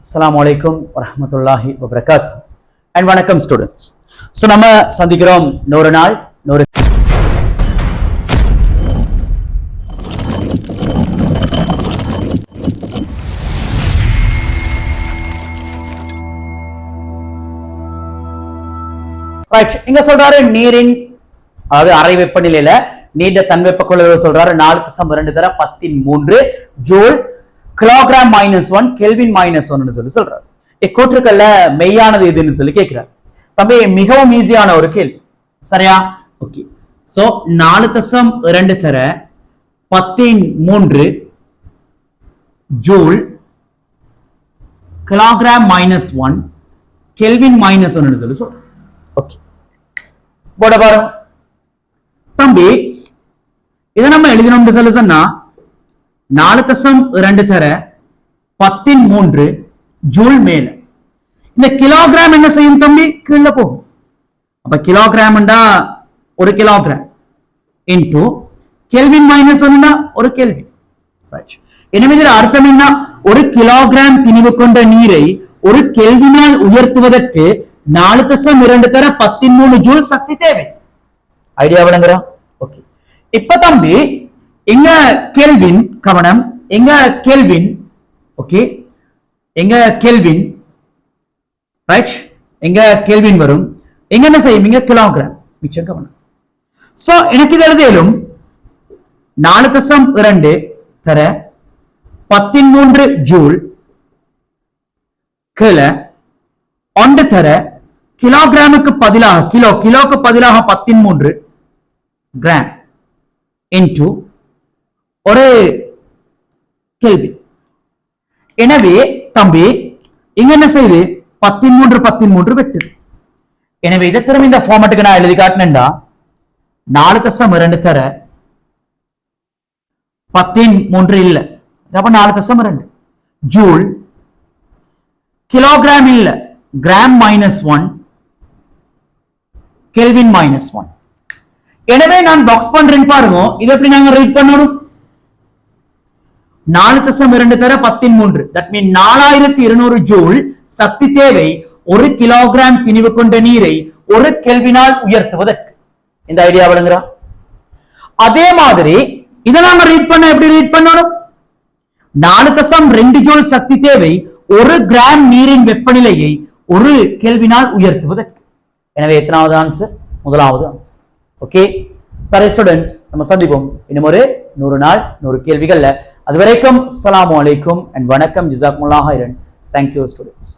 அஸ்லாம் வலைக்கும் வரமத்துல்லாஹி வபரகாத் அண்ட் வணக்கம் ஸ்டூடெண்ட்ஸ் ஸோ நம்ம சந்திக்கிறோம் நூறு நாள் நூறு ரைட் இங்க சொல்றாரு நீரின் அதாவது அறை வெப்பநிலையில நீண்ட தன்வெப்ப கொள்ளளவு சொல்றாரு. நாலு தசம் ரெண்டு தர பத்தின் மூன்று. Joule kilogram minus one kelvin minus ஒன்னு சொல்லி சொல்றாரு. இக்கூற்றுக்கள்ல மெய்யானது எதுன்னு சொல்லி கேட்கிறார் தம்பி மிகவும் ஈஸியான ஒரு கேள்வி. சரியா? ஓகே சோ நாலு தசம் இரண்டு தர பத்தின் மூன்று joule kilogram minus one kelvin minus ஒன்னு சொல்லி சொல்றேன் ஓகே போட பாருங்க. தம்பி இதை நம்ம எழுதினோம்னு சொல்லி சொன்னா நாலு தசம் இரண்டு தர பத்தின் மூன்று ஜூல் மேல. இந்த கிலோகிராம் என்ன செய்யும் தம்பி? கீழே போகும். அப்ப கிலோகிராம்டா ஒரு கிலோகிராம் இன்டூ கெல்வின் மைனஸ் ஒன்னா ஒரு கேள்வி எனவே இதுல அர்த்தம் என்ன? ஒரு கிலோகிராம் திணிவு கொண்ட நீரை ஒரு கெல்வினால் உயர்த்துவதற்கு நாலு தசம் இரண்டு தர பத்தி மூணு ஜூல் சக்தி தேவை. ஐடியா விளங்குறா? ஓகே இப்ப தம்பி எங்க கேள்வின் கவனம் எங்க கேள்வின் ஓகே எங்க கேள்வின் ரைட் எங்க கேள்வின் வரும் எங்க என்ன செய்வீங்க கிலோகிராம் மிச்சம் கவனம். சோ எனக்கு இது எழுதியலும் நாலு தசம் இரண்டு தர பத்தின் மூன்று ஜூல் கில ஒன்று தர கிலோகிராமுக்கு பதிலாக கிலோ கிலோக்கு பதிலாக பத்தின் மூன்று கிராம் இன்டூ ஒரு கேள்வி. எனவே தம்பி இங்க என்ன செய்யுது பத்தி மூன்று பத்தி மூன்று வெட்டுது. எனவே இதை திரும்ப இந்த ஃபார்மேட்டுக்கு நான் எழுதி காட்டினேன்டா. நாலு தசம் இரண்டு தர. பத்தின் மூன்று இல்ல. அப்ப நாலு தசம் இரண்டு. ஜூல். கிலோகிராம் இல்ல. Gram minus one kelvin minus one எனவே நான் பாக்ஸ் பண்றேன்னு பாருங்க. இதை எப்படி நாங்க ரீட் பண்ணணும்? நாலு தசம் இரண்டு தர பத்தின் மூன்று. தட் மீன் நாலாயிரத்தி இருநூறு ஜூல் சக்தி தேவை ஒரு கிலோகிராம் திணிவு கொண்ட நீரை ஒரு கெல்வினால் உயர்த்துவதற்கு. இந்த ஐடியா விளங்குறா? அதே மாதிரி இதை நாம ரீட் பண்ண எப்படி ரீட் பண்ணணும்? நாலு தசம் ரெண்டு ஜூல் சக்தி தேவை ஒரு கிராம் நீரின் வெப்பநிலையை ஒரு கேள்வினால் உயர்த்துவதற்கு. எனவே எத்தனாவது ஆன்சர் முதலாவது ஆன்சர் ஓகே சரி ஸ்டூடெண்ட்ஸ் நம்ம சந்திப்போம். இன்னும் ஒரு நூறு நாள் நூறு கேள்விகள்ல. அது வரைக்கும் அஸ்ஸலாமு அலைக்கும் அண்ட் வணக்கம் ஜிசாக்முல்லாஹ் தேங்க்யூ ஸ்டூடெண்ட்ஸ்